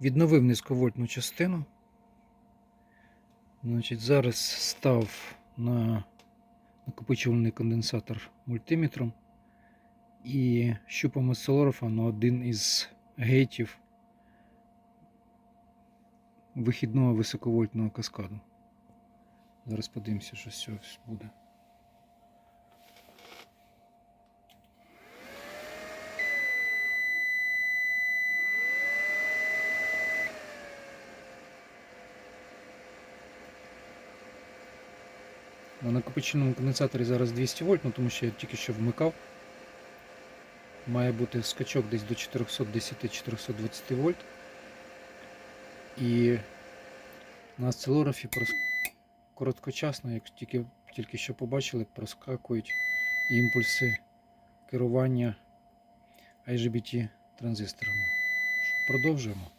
Відновив низьковольтну частину. Значить, зараз став на накопичувальний конденсатор мультиметром і щупом осцилографа на один із гейтів вихідного високовольтного каскаду. Зараз подивимося, що цього буде. На накопиченому конденсаторі зараз 200 вольт, ну тому що я тільки що вмикав. Має бути скачок десь до 410-420 вольт. І на осцилографі короткочасно, як тільки, тільки що побачили, проскакують імпульси керування IGBT транзисторами. Продовжуємо.